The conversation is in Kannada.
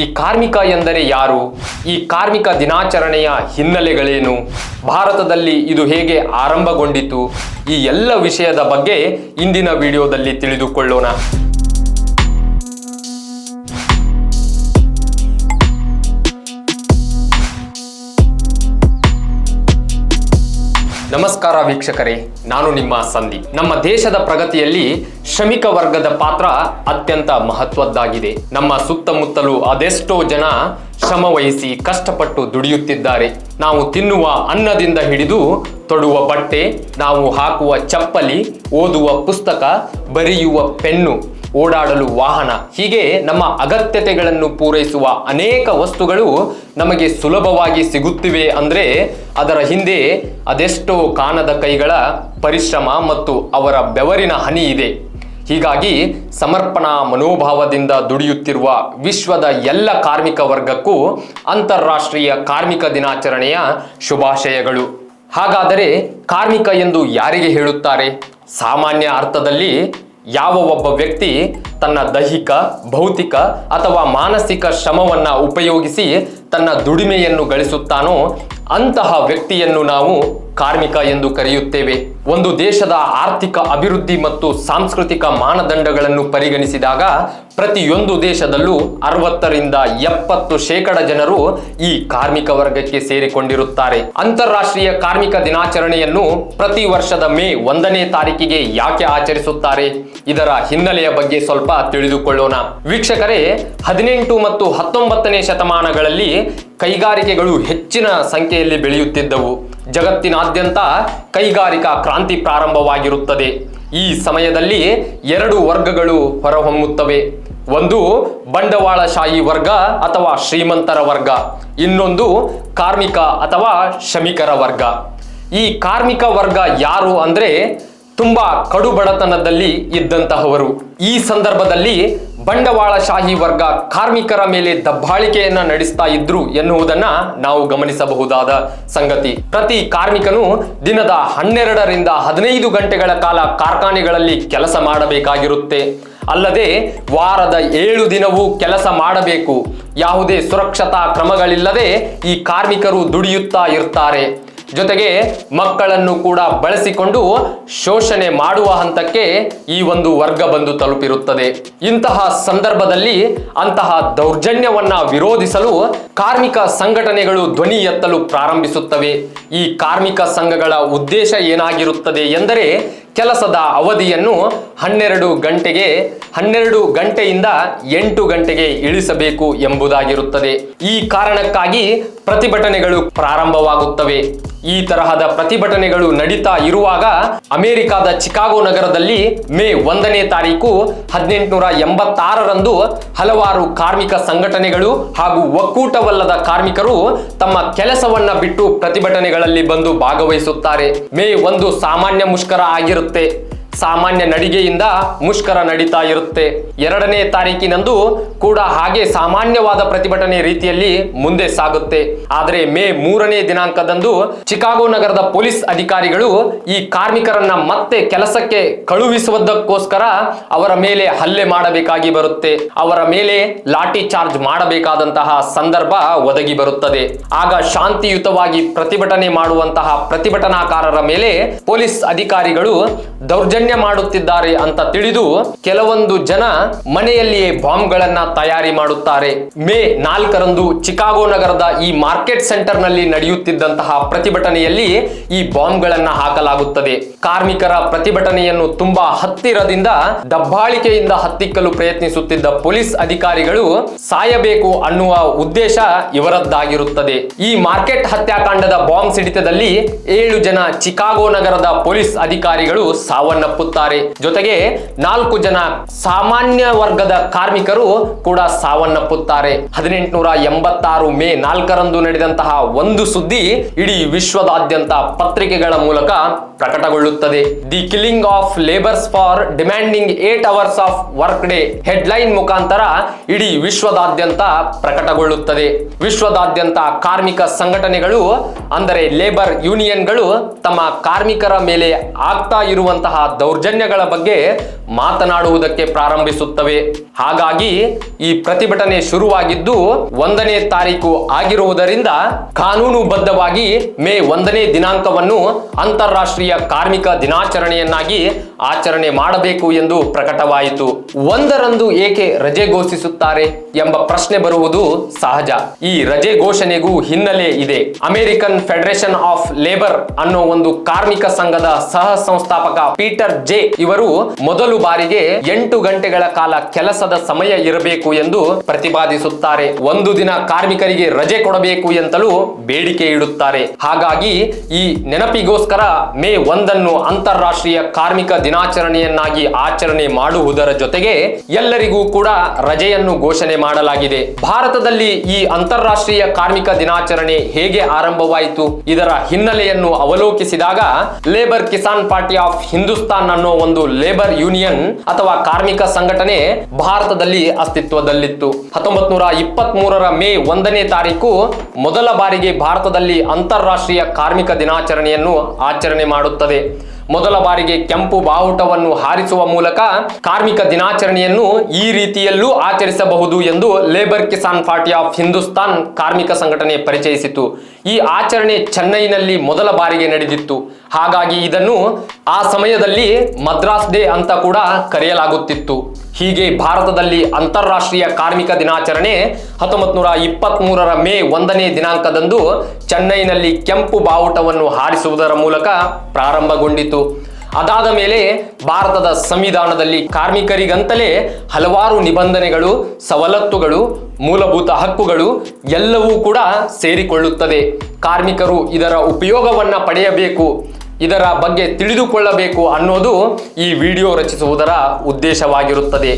ಈ ಕಾರ್ಮಿಕ ಎಂದರೆ ಯಾರು? ಈ ಕಾರ್ಮಿಕ ದಿನಾಚರಣೆಯ ಹಿನ್ನೆಲೆಗಳೇನು? ಭಾರತದಲ್ಲಿ ಇದು ಹೇಗೆ ಆರಂಭಗೊಂಡಿತು? ಈ ಎಲ್ಲ ವಿಷಯದ ಬಗ್ಗೆ ಇಂದಿನ ವಿಡಿಯೋದಲ್ಲಿ ತಿಳಿದುಕೊಳ್ಳೋಣ. ನಮಸ್ಕಾರ ವೀಕ್ಷಕರೇ, ನಾನು ನಿಮ್ಮ ಸಂದೀಪ್. ನಮ್ಮ ದೇಶದ ಪ್ರಗತಿಯಲ್ಲಿ ಶ್ರಮಿಕ ವರ್ಗದ ಪಾತ್ರ ಅತ್ಯಂತ ಮಹತ್ವದ್ದಾಗಿದೆ. ನಮ್ಮ ಸುತ್ತಮುತ್ತಲೂ ಅದೆಷ್ಟೋ ಜನ ಶ್ರಮ ವಹಿಸಿ ಕಷ್ಟಪಟ್ಟು ದುಡಿಯುತ್ತಿದ್ದಾರೆ. ನಾವು ತಿನ್ನುವ ಅನ್ನದಿಂದ ಹಿಡಿದು ತೊಡುವ ಬಟ್ಟೆ, ನಾವು ಹಾಕುವ ಚಪ್ಪಲಿ, ಓದುವ ಪುಸ್ತಕ, ಬರೆಯುವ ಪೆನ್ನು, ಓಡಾಡಲು ವಾಹನ, ಹೀಗೆ ನಮ್ಮ ಅಗತ್ಯತೆಗಳನ್ನು ಪೂರೈಸುವ ಅನೇಕ ವಸ್ತುಗಳು ನಮಗೆ ಸುಲಭವಾಗಿ ಸಿಗುತ್ತಿವೆ ಅಂದರೆ ಅದರ ಹಿಂದೆ ಅದೆಷ್ಟೋ ಕಾಣದ ಕೈಗಳ ಪರಿಶ್ರಮ ಮತ್ತು ಅವರ ಬೆವರಿನ ಹನಿ ಇದೆ. ಹೀಗಾಗಿ ಸಮರ್ಪಣಾ ಮನೋಭಾವದಿಂದ ದುಡಿಯುತ್ತಿರುವ ವಿಶ್ವದ ಎಲ್ಲ ಕಾರ್ಮಿಕ ವರ್ಗಕ್ಕೂ ಅಂತಾರಾಷ್ಟ್ರೀಯ ಕಾರ್ಮಿಕ ದಿನಾಚರಣೆಯ ಶುಭಾಶಯಗಳು. ಹಾಗಾದರೆ ಕಾರ್ಮಿಕ ಎಂದು ಯಾರಿಗೆ ಹೇಳುತ್ತಾರೆ? ಸಾಮಾನ್ಯ ಅರ್ಥದಲ್ಲಿ ಯಾವ ಒಬ್ಬ ವ್ಯಕ್ತಿ ತನ್ನ ದೈಹಿಕ, ಭೌತಿಕ ಅಥವಾ ಮಾನಸಿಕ ಶ್ರಮವನ್ನು ಉಪಯೋಗಿಸಿ ತನ್ನ ದುಡಿಮೆಯನ್ನು ಗಳಿಸುತ್ತಾನೋ ಅಂತಹ ವ್ಯಕ್ತಿಯನ್ನು ನಾವು ಕಾರ್ಮಿಕ ಎಂದು ಕರೆಯುತ್ತೇವೆ. ಒಂದು ದೇಶದ ಆರ್ಥಿಕ ಅಭಿವೃದ್ಧಿ ಮತ್ತು ಸಾಂಸ್ಕೃತಿಕ ಮಾನದಂಡಗಳನ್ನು ಪರಿಗಣಿಸಿದಾಗ ಪ್ರತಿಯೊಂದು ದೇಶದಲ್ಲೂ ಅರವತ್ತರಿಂದ ಎಪ್ಪತ್ತು ಶೇಕಡ ಜನರು ಈ ಕಾರ್ಮಿಕ ವರ್ಗಕ್ಕೆ ಸೇರಿಕೊಂಡಿರುತ್ತಾರೆ. ಅಂತಾರಾಷ್ಟ್ರೀಯ ಕಾರ್ಮಿಕ ದಿನಾಚರಣೆಯನ್ನು ಪ್ರತಿ ವರ್ಷದ ಮೇ ಒಂದನೇ ತಾರೀಕಿಗೆ ಯಾಕೆ ಆಚರಿಸುತ್ತಾರೆ? ಇದರ ಹಿನ್ನೆಲೆಯ ಬಗ್ಗೆ ಸ್ವಲ್ಪ ತಿಳಿದುಕೊಳ್ಳೋಣ. ವೀಕ್ಷಕರೇ, ಹದಿನೆಂಟು ಮತ್ತು ಹತ್ತೊಂಬತ್ತನೇ ಶತಮಾನಗಳಲ್ಲಿ ಕೈಗಾರಿಕೆಗಳು ಹೆಚ್ಚಿನ ಸಂಖ್ಯೆಯಲ್ಲಿ ಬೆಳೆಯುತ್ತಿದ್ದವು. ಜಗತ್ತಿನಾದ್ಯಂತ ಕೈಗಾರಿಕಾ ಕ್ರಾಂತಿ ಪ್ರಾರಂಭವಾಗಿರುತ್ತದೆ. ಈ ಸಮಯದಲ್ಲಿ ಎರಡು ವರ್ಗಗಳು ಹೊರಹೊಮ್ಮುತ್ತವೆ. ಒಂದು ಬಂಡವಾಳಶಾಹಿ ವರ್ಗ ಅಥವಾ ಶ್ರೀಮಂತರ ವರ್ಗ. ಇನ್ನೊಂದು ಕಾರ್ಮಿಕ ಅಥವಾ ಶ್ರಮಿಕರ ವರ್ಗ. ಈ ಕಾರ್ಮಿಕ ವರ್ಗ ಯಾರು ಅಂದ್ರೆ ತುಂಬಾ ಕಡು ಬಡತನದಲ್ಲಿ ಇದ್ದಂತಹವರು. ಈ ಸಂದರ್ಭದಲ್ಲಿ ಬಂಡವಾಳಶಾಹಿ ವರ್ಗ ಕಾರ್ಮಿಕರ ಮೇಲೆ ದಬ್ಬಾಳಿಕೆಯನ್ನ ನಡೆಸ್ತಾ ಇದ್ರು ಎನ್ನುವುದನ್ನ ನಾವು ಗಮನಿಸಬಹುದಾದ ಸಂಗತಿ. ಪ್ರತಿ ಕಾರ್ಮಿಕನು ದಿನದ ಹನ್ನೆರಡರಿಂದ ಹದಿನೈದು ಗಂಟೆಗಳ ಕಾಲ ಕಾರ್ಖಾನೆಗಳಲ್ಲಿ ಕೆಲಸ ಮಾಡಬೇಕಾಗಿರುತ್ತೆ. ಅಲ್ಲದೆ ವಾರದ ಏಳು ದಿನವೂ ಕೆಲಸ ಮಾಡಬೇಕು. ಯಾವುದೇ ಸುರಕ್ಷತಾ ಕ್ರಮಗಳಿಲ್ಲದೆ ಈ ಕಾರ್ಮಿಕರು ದುಡಿಯುತ್ತಾ ಇರ್ತಾರೆ. ಜೊತೆಗೆ ಮಕ್ಕಳನ್ನು ಕೂಡ ಬಳಸಿಕೊಂಡು ಶೋಷಣೆ ಮಾಡುವ ಹಂತಕ್ಕೆ ಈ ಒಂದು ವರ್ಗ ಬಂದು ತಲುಪಿರುತ್ತದೆ. ಇಂತಹ ಸಂದರ್ಭದಲ್ಲಿ ಅಂತಹ ದೌರ್ಜನ್ಯವನ್ನ ವಿರೋಧಿಸಲು ಕಾರ್ಮಿಕ ಸಂಘಟನೆಗಳು ಧ್ವನಿ ಎತ್ತಲು ಪ್ರಾರಂಭಿಸುತ್ತವೆ. ಈ ಕಾರ್ಮಿಕ ಸಂಘಗಳ ಉದ್ದೇಶ ಏನಾಗಿರುತ್ತದೆ ಎಂದರೆ ಕೆಲಸದ ಅವಧಿಯನ್ನು ಹನ್ನೆರಡು ಗಂಟೆಗೆ, ಹನ್ನೆರಡು ಗಂಟೆಯಿಂದ ಎಂಟು ಗಂಟೆಗೆ ಇಳಿಸಬೇಕು ಎಂಬುದಾಗಿರುತ್ತದೆ. ಈ ಕಾರಣಕ್ಕಾಗಿ ಪ್ರತಿಭಟನೆಗಳು ಪ್ರಾರಂಭವಾಗುತ್ತವೆ. ಈ ತರಹದ ಪ್ರತಿಭಟನೆಗಳು ನಡೀತಾ ಇರುವಾಗ ಅಮೆರಿಕದ ಚಿಕಾಗೋ ನಗರದಲ್ಲಿ ಮೇ ಒಂದನೇ ತಾರೀಕು ಹದಿನೆಂಟುನೂರ ಎಂಬತ್ತಾರರಂದು ಹಲವಾರು ಕಾರ್ಮಿಕ ಸಂಘಟನೆಗಳು ಹಾಗೂ ಒಕ್ಕೂಟವಲ್ಲದ ಕಾರ್ಮಿಕರು ತಮ್ಮ ಕೆಲಸವನ್ನ ಬಿಟ್ಟು ಪ್ರತಿಭಟನೆಗಳಲ್ಲಿ ಬಂದು ಭಾಗವಹಿಸುತ್ತಾರೆ. ಮೇ ಒಂದು ಸಾಮಾನ್ಯ ಮುಷ್ಕರ te ಸಾಮಾನ್ಯ ನಡಿಗೆಯಿಂದ ಮುಷ್ಕರ ನಡೀತಾ ಇರುತ್ತೆ. ಎರಡನೇ ತಾರೀಕಿನಂದು ಕೂಡ ಹಾಗೆ ಸಾಮಾನ್ಯವಾದ ಪ್ರತಿಭಟನೆ ರೀತಿಯಲ್ಲಿ ಮುಂದೆ ಸಾಗುತ್ತೆ. ಆದರೆ ಮೇ ಮೂರನೇ ದಿನಾಂಕದಂದು ಚಿಕಾಗೋ ನಗರದ ಪೊಲೀಸ್ ಅಧಿಕಾರಿಗಳು ಈ ಕಾರ್ಮಿಕರನ್ನ ಮತ್ತೆ ಕೆಲಸಕ್ಕೆ ಕಳುಹಿಸುವುದಕ್ಕೋಸ್ಕರ ಅವರ ಮೇಲೆ ಹಲ್ಲೆ ಮಾಡಬೇಕಾಗಿ ಬರುತ್ತೆ. ಅವರ ಮೇಲೆ ಲಾಠಿ ಚಾರ್ಜ್ ಮಾಡಬೇಕಾದಂತಹ ಸಂದರ್ಭ ಒದಗಿ ಬರುತ್ತದೆ. ಆಗ ಶಾಂತಿಯುತವಾಗಿ ಪ್ರತಿಭಟನೆ ಮಾಡುವಂತಹ ಪ್ರತಿಭಟನಾಕಾರರ ಮೇಲೆ ಪೊಲೀಸ್ ಅಧಿಕಾರಿಗಳು ದೌರ್ಜನ್ಯ ಮಾಡುತ್ತಿದ್ದಾರೆ ಅಂತ ತಿಳಿದು ಕೆಲವೊಂದು ಜನ ಮನೆಯಲ್ಲಿಯೇ ಬಾಂಬ್ಗಳನ್ನ ತಯಾರಿ ಮಾಡುತ್ತಾರೆ. ಮೇ ನಾಲ್ಕರಂದು ಚಿಕಾಗೋ ನಗರದ ಈ ಮಾರ್ಕೆಟ್ ಸೆಂಟರ್ನಲ್ಲಿ ನಡೆಯುತ್ತಿದ್ದಂತಹ ಪ್ರತಿಭಟನೆಯಲ್ಲಿ ಈ ಬಾಂಬ್ಗಳನ್ನು ಹಾಕಲಾಗುತ್ತದೆ. ಕಾರ್ಮಿಕರ ಪ್ರತಿಭಟನೆಯನ್ನು ತುಂಬಾ ಹತ್ತಿರದಿಂದ ದಬ್ಬಾಳಿಕೆಯಿಂದ ಹತ್ತಿಕ್ಕಲು ಪ್ರಯತ್ನಿಸುತ್ತಿದ್ದ ಪೊಲೀಸ್ ಅಧಿಕಾರಿಗಳು ಸಾಯಬೇಕು ಅನ್ನುವ ಉದ್ದೇಶ ಇವರದ್ದಾಗಿರುತ್ತದೆ. ಈ ಮಾರ್ಕೆಟ್ ಹತ್ಯಾಕಾಂಡದ ಬಾಂಬ್ ಸಿಡಿತದಲ್ಲಿ ಏಳು ಜನ ಚಿಕಾಗೋ ನಗರದ ಪೊಲೀಸ್ ಅಧಿಕಾರಿಗಳು ಸಾವನ್ನಪ್ಪುತ್ತಾರೆ ಜೊತೆಗೆ ನಾಲ್ಕು ಜನ ಸಾಮಾನ್ಯ ವರ್ಗದ ಕಾರ್ಮಿಕರು ಕೂಡ ಸಾವನ್ನಪ್ಪುತ್ತಾರೆ. ಹದಿನೆಂಟುನೂರ ಎಂಬತ್ತಾರು ಮೇ ನಾಲ್ಕರಂದು ನಡೆದಂತಹ ಒಂದು ಸುದ್ದಿ ಇಡೀ ವಿಶ್ವದಾದ್ಯಂತ ಪತ್ರಿಕೆಗಳ ಮೂಲಕ ಪ್ರಕಟಗೊಳ್ಳುತ್ತದೆ. The killing of labours for demanding eight hours of work day headline ಮುಖಾಂತರ ಇಡೀ ವಿಶ್ವದಾದ್ಯಂತ ಪ್ರಕಟಗೊಳ್ಳುತ್ತದೆ. ವಿಶ್ವದಾದ್ಯಂತ ಕಾರ್ಮಿಕ ಸಂಘಟನೆಗಳು, ಅಂದರೆ ಲೇಬರ್ ಯೂನಿಯನ್ಗಳು ತಮ್ಮ ಕಾರ್ಮಿಕರ ಮೇಲೆ ಆಗ್ತಾ ಇರುವಂತಹ ದೌರ್ಜನ್ಯಗಳ ಬಗ್ಗೆ ಮಾತನಾಡುವುದಕ್ಕೆ ಪ್ರಾರಂಭಿಸುತ್ತವೆ. ಹಾಗಾಗಿ ಈ ಪ್ರತಿಭಟನೆ ಶುರುವಾಗಿದ್ದು ಒಂದನೇ ತಾರೀಕು ಆಗಿರುವುದರಿಂದ ಕಾನೂನುಬದ್ಧವಾಗಿ ಮೇ ಒಂದನೇ ದಿನಾಂಕವನ್ನು ಅಂತಾರಾಷ್ಟ್ರೀಯ ಕಾರ್ಮಿಕ ದಿನಾಚರಣೆಯನ್ನಾಗಿ ಆಚರಣೆ ಮಾಡಬೇಕು ಎಂದು ಪ್ರಕಟವಾಯಿತು. ಒಂದರಂದು ಏಕೆ ರಜೆ ಘೋಷಿಸುತ್ತಾರೆ ಎಂಬ ಪ್ರಶ್ನೆ ಬರುವುದು ಸಹಜ. ಈ ರಜೆ ಘೋಷಣೆಗೂ ಹಿನ್ನೆಲೆ ಇದೆ. ಅಮೆರಿಕನ್ ಫೆಡರೇಷನ್ ಆಫ್ ಲೇಬರ್ ಅನ್ನೋ ಒಂದು ಕಾರ್ಮಿಕ ಸಂಘದ ಸಹ ಸಂಸ್ಥಾಪಕ ಪೀಟರ್ ಜೆ ಇವರು ಮೊದಲು ಬಾರಿಗೆ ಎಂಟು ಗಂಟೆಗಳ ಕಾಲ ಕೆಲಸದ ಸಮಯ ಇರಬೇಕು ಎಂದು ಪ್ರತಿಪಾದಿಸುತ್ತಾರೆ. ಒಂದು ದಿನ ಕಾರ್ಮಿಕರಿಗೆ ರಜೆ ಕೊಡಬೇಕು ಎಂತಲೂ ಬೇಡಿಕೆ ಇಡುತ್ತಾರೆ. ಹಾಗಾಗಿ ಈ ನೆನಪಿಗೋಸ್ಕರ ಮೇ ಒಂದನ್ನು ಅಂತಾರಾಷ್ಟ್ರೀಯ ಕಾರ್ಮಿಕ ದಿನಾಚರಣೆಯನ್ನಾಗಿ ಆಚರಣೆ ಮಾಡುವುದರ ಜೊತೆಗೆ ಎಲ್ಲರಿಗೂ ಕೂಡ ರಜೆಯನ್ನು ಘೋಷಣೆ ಮಾಡಲಾಗಿದೆ. ಭಾರತದಲ್ಲಿ ಈ ಅಂತಾರಾಷ್ಟ್ರೀಯ ಕಾರ್ಮಿಕ ದಿನಾಚರಣೆ ಹೇಗೆ ಆರಂಭವಾಯಿತು, ಇದರ ಹಿನ್ನೆಲೆಯನ್ನು ಅವಲೋಕಿಸಿದಾಗ labour Kisan party of Hindustan ಅನ್ನೋ ಒಂದು ಲೇಬರ್ ಯೂನಿಯನ್ ಅಥವಾ ಕಾರ್ಮಿಕ ಸಂಘಟನೆ ಭಾರತದಲ್ಲಿ ಅಸ್ತಿತ್ವದಲ್ಲಿತ್ತು. ಹತ್ತೊಂಬತ್ ನೂರ ಇಪ್ಪತ್ತ್ ಮೂರರ ಮೇ ಒಂದನೇ ತಾರೀಕು ಮೊದಲ ಬಾರಿಗೆ ಭಾರತದಲ್ಲಿ ಅಂತಾರಾಷ್ಟ್ರೀಯ ಕಾರ್ಮಿಕ ದಿನಾಚರಣೆಯನ್ನು ಆಚರಣೆ ಮಾಡುತ್ತದೆ. ಮೊದಲ ಬಾರಿಗೆ ಕೆಂಪು ಬಾವುಟವನ್ನು ಹಾರಿಸುವ ಮೂಲಕ ಕಾರ್ಮಿಕ ದಿನಾಚರಣೆಯನ್ನು ಈ ರೀತಿಯಲ್ಲೂ ಆಚರಿಸಬಹುದು ಎಂದು labour Kisan party of Hindustan ಕಾರ್ಮಿಕ ಸಂಘಟನೆ ಪರಿಚಯಿಸಿತು. ಈ ಆಚರಣೆ ಚೆನ್ನೈನಲ್ಲಿ ಮೊದಲ ಬಾರಿಗೆ ನಡೆದಿತ್ತು. ಹಾಗಾಗಿ ಇದನ್ನು ಆ ಸಮಯದಲ್ಲಿ ಮದ್ರಾಸ್ ಡೇ ಅಂತ ಕೂಡ ಕರೆಯಲಾಗುತ್ತಿತ್ತು. ಹೀಗೆ ಭಾರತದಲ್ಲಿ ಅಂತಾರಾಷ್ಟ್ರೀಯ ಕಾರ್ಮಿಕ ದಿನಾಚರಣೆ ಹತ್ತೊಂಬತ್ ನೂರ ಇಪ್ಪತ್ತ್ ಮೂರರ ಮೇ ಒಂದನೇ ದಿನಾಂಕದಂದು ಚೆನ್ನೈನಲ್ಲಿ ಕೆಂಪು ಬಾವುಟವನ್ನು ಹಾರಿಸುವುದರ ಮೂಲಕ ಪ್ರಾರಂಭಗೊಂಡಿತು. ಅದಾದ ಮೇಲೆ ಭಾರತದ ಸಂವಿಧಾನದಲ್ಲಿ ಕಾರ್ಮಿಕರಿಗಂತಲೇ ಹಲವಾರು ನಿಬಂಧನೆಗಳು, ಸವಲತ್ತುಗಳು, ಮೂಲಭೂತ ಹಕ್ಕುಗಳು ಎಲ್ಲವೂ ಕೂಡ ಸೇರಿಕೊಳ್ಳುತ್ತದೆ. ಕಾರ್ಮಿಕರು ಇದರ ಉಪಯೋಗವನ್ನು ಪಡೆಯಬೇಕು. ಇದರ ಬಗ್ಗೆ ತಿಳಿದುಕೊಳ್ಳಬೇಕು ಅನ್ನೋದು ಈ ವಿಡಿಯೋ ರಚಿಸುವುದರ ಉದ್ದೇಶವಾಗಿರುತ್ತದೆ.